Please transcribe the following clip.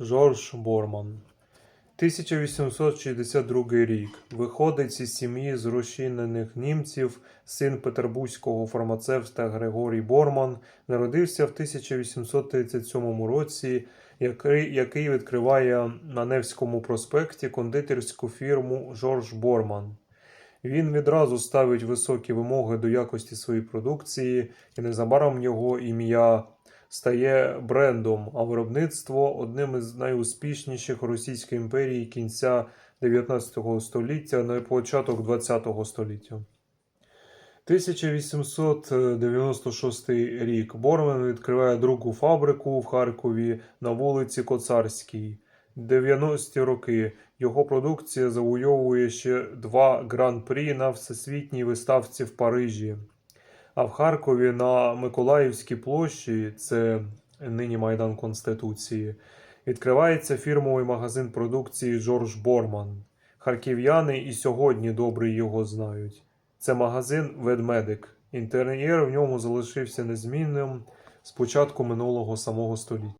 Жорж Борман. 1862 рік. Виходить із сім'ї зрощинених німців, син петербурзького фармацевта Григорій Борман, народився в 1837 році, який відкриває на Невському проспекті кондитерську фірму Жорж Борман. Він відразу ставить високі вимоги до якості своєї продукції, і незабаром його ім'я стає брендом, а виробництво одним із найуспішніших Російської імперії кінця 19 століття на початок 20 століття. 1896 рік Борман відкриває другу фабрику в Харкові на вулиці Коцарській. 90-ті роки його продукція завойовує ще два гран-прі на всесвітній виставці в Парижі. А в Харкові на Миколаївській площі, це нині Майдан Конституції, відкривається фірмовий магазин продукції Джордж Борман. Харків'яни і сьогодні добре його знають. Це магазин Ведмедик. Інтер'єр в ньому залишився незмінним з початку минулого самого століття.